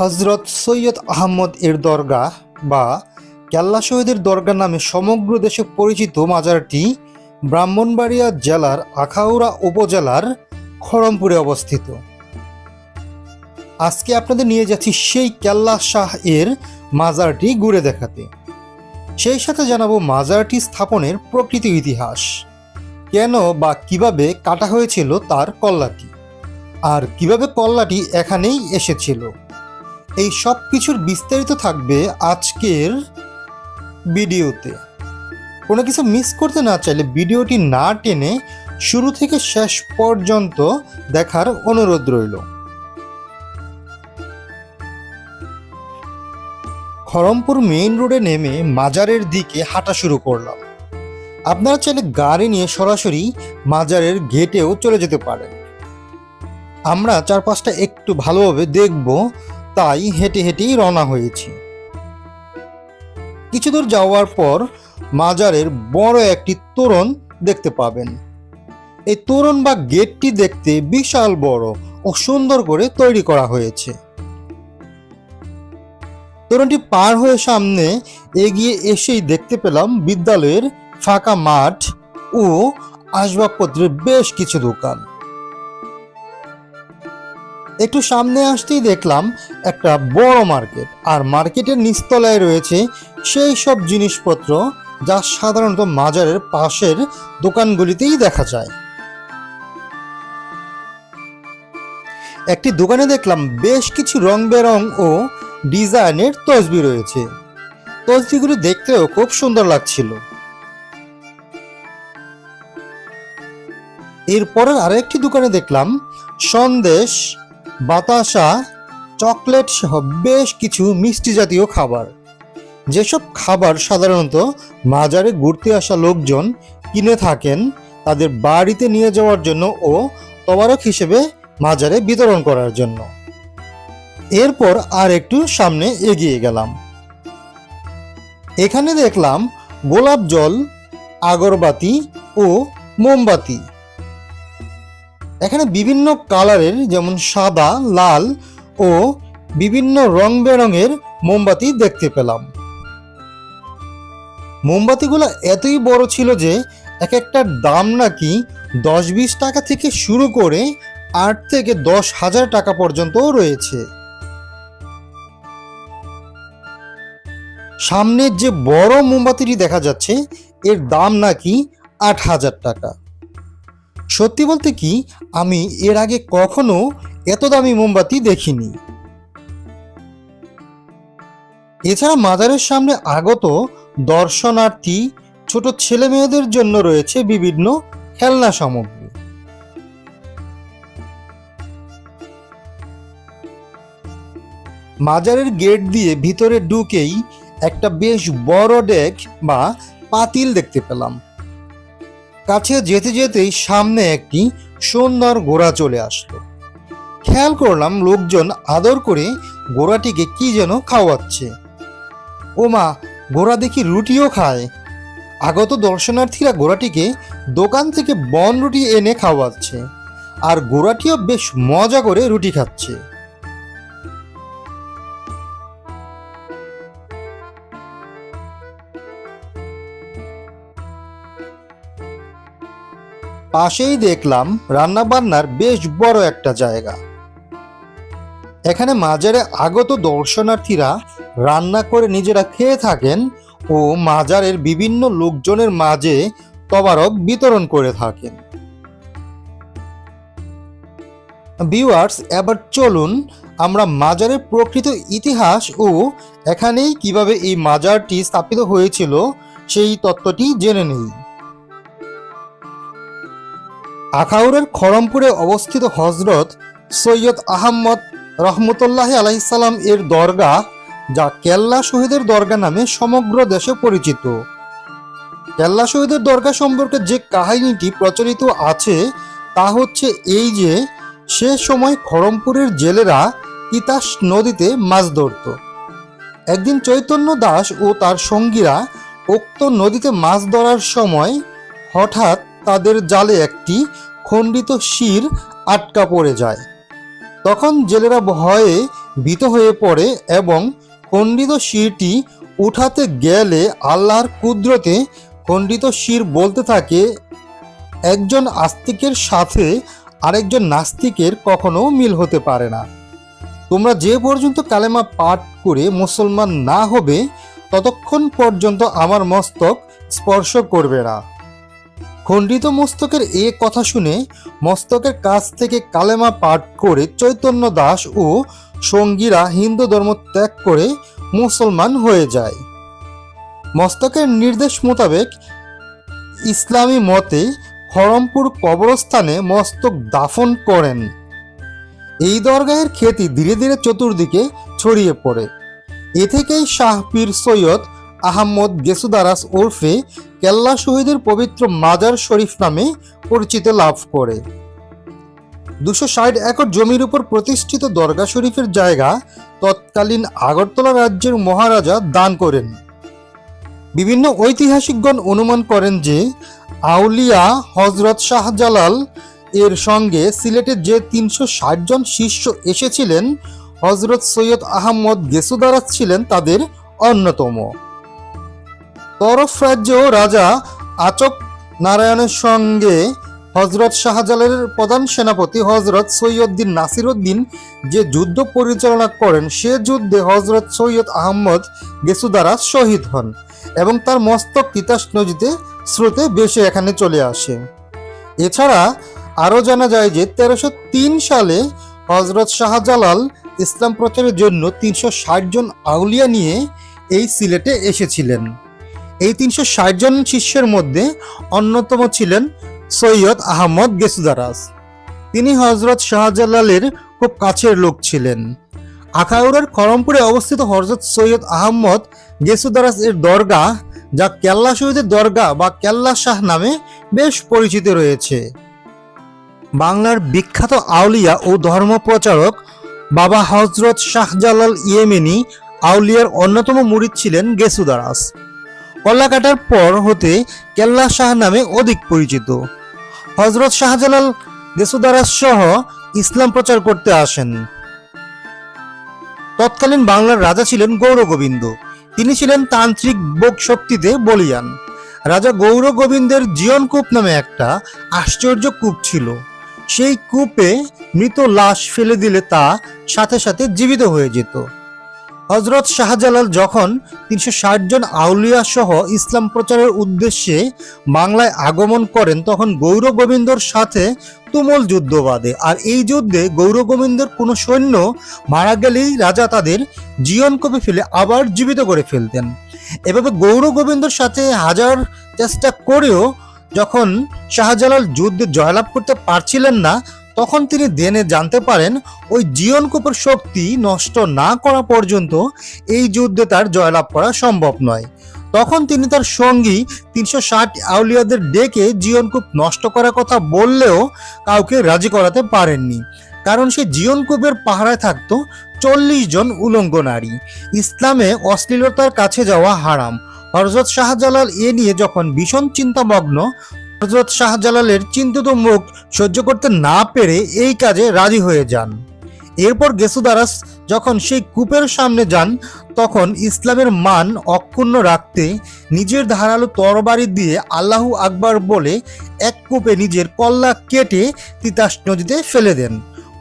হজরত সৈয়দ আহমদ এর দরগা বা কেল্লা শহীদের দরগা নামে সমগ্র দেশে পরিচিত মাজারটি ব্রাহ্মণবাড়িয়া জেলার আখাউড়া উপজেলার খড়মপুরে অবস্থিত। আজকে আপনাদের নিয়ে যাচ্ছি সেই কেল্লা শাহ এর মাজারটি ঘুরে দেখাতে। সেই সাথে জানাব মাজারটি স্থাপনের প্রকৃত ইতিহাস। কেন বা কীভাবে কাটা হয়েছিল তার কল্লাটি? আর কীভাবে কল্লাটি এখানেই এসেছিল? এই সব কিছুর বিস্তারিত থাকবে আজকের ভিডিওতে। কোনো কিছু মিস করতে না চাইলে ভিডিওটি না টেনে শুরু থেকে শেষ পর্যন্ত দেখার অনুরোধ রইল। খড়মপুর মেইন রোডে নেমে মাজারের দিকে হাঁটা শুরু করলাম। আপনারা চাইলে গাড়ি নিয়ে সরাসরি মাজারের গেটেও চলে যেতে পারেন। আমরা চারপাশটা একটু ভালোভাবে দেখব তাই হেঁটে হেঁটেই রওনা হয়েছি। কিছু দূর যাওয়ার পর মাজারের বড় একটি তোরণ দেখতে পাবেন। এই তোরণ বা গেটটি দেখতে বিশাল বড় ও সুন্দর করে তৈরি করা হয়েছে। তোরণটি পার হয়ে সামনে এগিয়ে এসেই দেখতে পেলাম বিদ্যালয়ের ফাঁকা মাঠ ও আসবাবপত্রের বেশ কিছু দোকান। একটু সামনে আসতেই দেখলাম একটা বড় মার্কেট। আর মার্কেটের নিচতলায় রয়েছে সেই সব জিনিসপত্র যা সাধারণত মাজারের পাশের দোকানগুলিতেই দেখা যায়। একটি দোকানে দেখলাম বেশ কিছু রং বেরং ও ডিজাইনের তসবি রয়েছে। তসবিগুলি দেখতেও খুব সুন্দর লাগছিল। এরপরের আরেকটি দোকানে দেখলাম সন্দেশ বাতাসা, চকলেট সহ বেশ কিছু মিষ্টি জাতীয় খাবার। যেসব খাবার সাধারণত মাজারে ঘুরতে আসা লোকজন কিনে থাকেন, তাদের বাড়িতে নিয়ে যাওয়ার জন্য ও তবারক হিসেবে মাজারে বিতরণ করার জন্য। এরপর আর একটু সামনে এগিয়ে গেলাম। এখানে দেখলাম গোলাপ জল, আগরবাতি ও মোমবাতি। এখানে বিভিন্ন কালারের যেমন সাদা, লাল ও বিভিন্ন রং বেরঙের মোমবাতি দেখতে পেলাম। মোমবাতিগুলো এতই বড় ছিল যে এক একটার দাম নাকি দশ বিশ টাকা থেকে শুরু করে আট থেকে দশ হাজার টাকা পর্যন্ত রয়েছে। সামনের যে বড় মোমবাতিটি দেখা যাচ্ছে, এর দাম নাকি আট হাজার টাকা। সত্যি বলতে কি, আমি এর আগে কখনো এত দামি মোমবাতি দেখিনি। এছাড়া মাজারের সামনে আগত দর্শনার্থী, ছোট ছেলে মেয়েদের জন্য রয়েছে বিভিন্ন খেলনা সামগ্রী। মাজারের গেট দিয়ে ভিতরে ঢুকেই একটা বেশ বড় ডেক বা পাতিল দেখতে পেলাম। কাছে যেতে যেতেই সামনে একটি সুন্দর ঘোড়া চলে আসলো। খেয়াল করলাম লোকজন আদর করে ঘোড়াটিকে কি যেন খাওয়াচ্ছে। ও মা দেখি রুটিও খায়। আগত দর্শনার্থীরা ঘোড়াটিকে দোকান থেকে বন রুটি এনে খাওয়াচ্ছে। আর ঘোড়াটিও বেশ মজা করে রুটি খাচ্ছে। পাশেই দেখলাম রান্নাবান্নার বেশ বড় একটা জায়গা। এখানে মাজারে আগত দর্শনার্থীরা রান্না করে নিজেরা খেয়ে থাকেন ও মাজারের বিভিন্ন লোকজনের মাঝে তবারক বিতরণ করে থাকেন। ভিউয়ার্স, এবার চলুন আমরা মাজারের প্রকৃত ইতিহাস ও এখানেই কীভাবে এই মাজারটি স্থাপিত হয়েছিল সেই তত্ত্বটি জেনে নেই। আখাউড়ের খড়মপুরে অবস্থিত হজরত সৈয়দ আহম্মদ রহমতুল্লাহ আলাইসাল্লাম এর দরগা, যা কেল্লা শহীদের দরগা নামে সমগ্র দেশে পরিচিত। কেল্লা শহীদের দরগা সম্পর্কে যে কাহিনীটি প্রচলিত আছে, তা হচ্ছে এই যে, সে সময় খড়মপুরের জেলেরা তিতাস নদীতে মাছ ধরত। একদিন চৈতন্য দাস ও তার সঙ্গীরা উক্ত নদীতে মাছ ধরার সময় হঠাৎ তাদের জালে একটি খণ্ডিত শির আটকা পড়ে যায়। তখন জেলেরা ভয়ে ভীত হয়ে পড়ে এবং খণ্ডিত শিরটি উঠাতে গেলে আল্লাহর কুদরতে খণ্ডিত শির বলতে থাকে, একজন আস্তিকের সাথে আরেকজন নাস্তিকের কখনো মিল হতে পারে না। তোমরা যে পর্যন্ত কালেমা পাঠ করে মুসলমান না হবে, ততক্ষণ পর্যন্ত আমার মস্তক স্পর্শ করবে না। খণ্ডিত মস্তকের এ কথা শুনে মস্তকের কাছ থেকে কালেমা পাঠ করে চৈতন্য দাস ও সঙ্গীরা হিন্দু ধর্ম ত্যাগ করে মুসলমান হয়ে যায়। মস্তকের নির্দেশ মোতাবেক ইসলামী মতে খড়মপুর কবরস্থানে মস্তক দাফন করেন। এই দরগাহের খ্যাতি ধীরে ধীরে চতুর্দিকে ছড়িয়ে পড়ে। এ থেকেই শাহ পীর সৈয়দ আহম্মদ গেসুদারাস ওরফে কেল্লা শহীদের পবিত্র মাজার শরীফ নামে পরিচিত লাভ করে। দুশো ষাট একর জমির উপর প্রতিষ্ঠিত দরগা শরীফের জায়গা তৎকালীন আগরতলা রাজ্যের মহারাজা দান করেন। বিভিন্ন ঐতিহাসিকগণ অনুমান করেন যে, আউলিয়া হজরত শাহজালাল এর সঙ্গে সিলেটের যে তিনশো ষাট জন শিষ্য এসেছিলেন হজরত সৈয়দ আহমদ গেসুদারাস ছিলেন তাদের অন্যতম। তরফ রাজ্য রাজা আচক নারায়ণের সঙ্গে হজরত শাহজালালের প্রধান সেনাপতি হজরত সৈয়দ্দিন নাসিরুদ্দিন যে যুদ্ধ পরিচালনা করেন, সে যুদ্ধে হজরত সৈয়দ আহমদ গেসুদারাস শহীদ হন এবং তার মস্তক তিতাস নদীতে স্রোতে বেশে এখানে চলে আসে। এছাড়া আরও জানা যায় যে তেরোশো তিন সালে হজরত শাহজালাল ইসলাম প্রচারের জন্য তিনশো ষাট জন আউলিয়া নিয়ে এই সিলেটে এসেছিলেন। এই তিনশো ষাট জন শিষ্যের মধ্যে অন্যতম ছিলেন সৈয়দ আহমদ গেসুদারাস তিনি হজরত শাহজালালের খুব কাছের লোক ছিলেন। আখাউড়ার খড়মপুরে অবস্থিত হজরত সৈয়দ আহমদ গেসুদারাস এর দরগা, যা কেল্লা শহীদের দরগা বা কেল্লা শাহ নামে বেশ পরিচিত রয়েছে। বাংলার বিখ্যাত আউলিয়া ও ধর্মপ্রচারক বাবা হজরত শাহজালাল ইয়েমেনি আউলিয়ার অন্যতম মুরিদ ছিলেন গেসুদারাস কল্লাকাটার পর হতে কেল্লা শাহ নামে অধিক পরিচিত। হজরত শাহজালাল গেসুদারাস সহ ইসলাম প্রচার করতে আসেন। তৎকালীন বাংলার রাজা ছিলেন গৌরগোবিন্দ। তিনি ছিলেন তান্ত্রিক বোক শক্তিতে বলিয়ান। রাজা গৌর গোবিন্দের জীবনকূপ নামে একটা আশ্চর্য কূপ ছিল। সেই কূপে মৃত লাশ ফেলে দিলে তা সাথে সাথে জীবিত হয়ে যেত। হজরত শাহজালাল যখন তিনশো ষাট জন আউলিয়া সহ ইসলাম প্রচারের উদ্দেশ্যে বাংলায় আগমন করেন, তখন গৌর গোবিন্দর সাথে তুমুল যুদ্ধ বাঁধে। আর এই যুদ্ধে গৌর গোবিন্দর কোনো সৈন্য মারা গেলেই রাজা তাদের জীবন কপে ফেলে আবার জীবিত করে ফেলতেন। এভাবে গৌর গোবিন্দর সাথে হাজার চেষ্টা করেও যখন শাহজালাল যুদ্ধে জয়লাভ করতে পারছিলেন না তখন তিনি দেনে জানতে পারেন, ওই জীবনকূপের শক্তি নষ্ট না করা পর্যন্ত এই যুদ্ধে তার জয়লাভ করা সম্ভব নয়। তখন তিনি তার সঙ্গী তিনশো ষাট আউলিয়াদের ডেকে জীবনকূপ নষ্ট করার কথা বললেও কাউকে রাজি করাতে পারেননি। কারণ সে জীবনকূপের পাহারায় থাকতো চল্লিশ জন উলঙ্গ নারী। ইসলামে অশ্লীলতার কাছে যাওয়া হারাম। হরজত শাহজালাল এ নিয়ে যখন ভীষণ চিন্তামগ্ন হজরত শাহজালালের চিন্তিত মুখ সহ্য করতে না পেরে এই কাজে রাজি হয়ে যান। এরপর গেসুদারাস যখন সেই কূপের সামনে যান, তখন ইসলামের মান অক্ষুণ্ণ রাখতে নিজের ধারালো তরবারি দিয়ে আল্লাহু আকবার বলে এক কূপে নিজের কল্লা কেটে তিতাস নদীতে ফেলে দেন।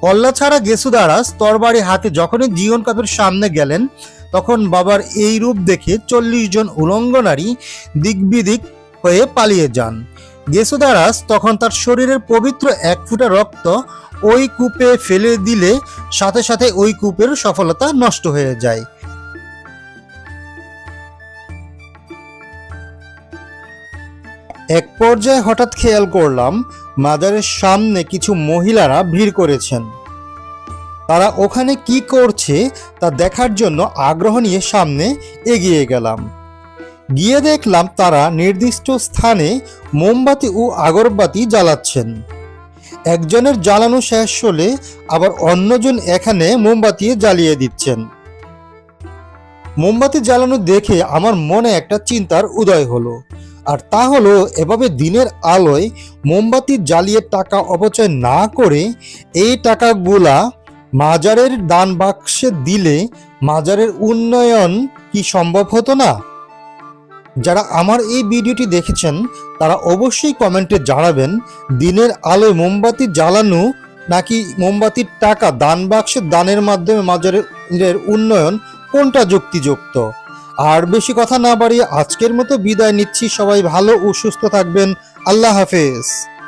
কল্লা ছাড়া গেসুদারাস তরবারি হাতে যখনই জীবন কাপের সামনে গেলেন, তখন বাবার এই রূপ দেখে চল্লিশ জন উলঙ্গ নারী হয়ে পালিয়ে যান। গেসুদারাস তখন তার শরীরের পবিত্র এক ফুটা রক্ত ওই কূপে ফেলে দিলে সাথে সাথে ওই কূপের সফলতা নষ্ট হয়ে যায়। এক পর্যায়ে হঠাৎ খেয়াল করলাম, মাদারের সামনে কিছু মহিলারা ভিড় করেছেন। তারা ওখানে কি করছে তা দেখার জন্য আগ্রহ নিয়ে সামনে এগিয়ে গেলাম। গিয়ে দেখলাম তারা নির্দিষ্ট স্থানে মোমবাতি ও আগরবাতি জ্বালাচ্ছেন। একজনের জ্বালানো শেষ হলে আবার অন্যজন এখানে মোমবাতি জ্বালিয়ে দিচ্ছেন। মোমবাতি জ্বালানো দেখে আমার মনে একটা চিন্তার উদয় হলো। আর তা হলো, এভাবে দিনের আলোয় মোমবাতি জ্বালিয়ে টাকা অপচয় না করে এই টাকাগুলা মাজারের দান বাক্সে দিলে মাজারের উন্নয়ন কি সম্ভব হতো না? যারা আমার এই ভিডিওটি দেখেছেন, তারা অবশ্যই কমেন্টে জানাবেন, দিনের আলোয় মোমবাতি জ্বালানো নাকি মোমবাতির টাকা দান বাক্সের দানের মাধ্যমে মাজারের উন্নয়ন কোনটা যুক্তিযুক্ত? আর বেশি কথা না বাড়িয়ে আজকের মতো বিদায় নিচ্ছি। সবাই ভালো ও সুস্থ থাকবেন। আল্লাহ হাফেজ।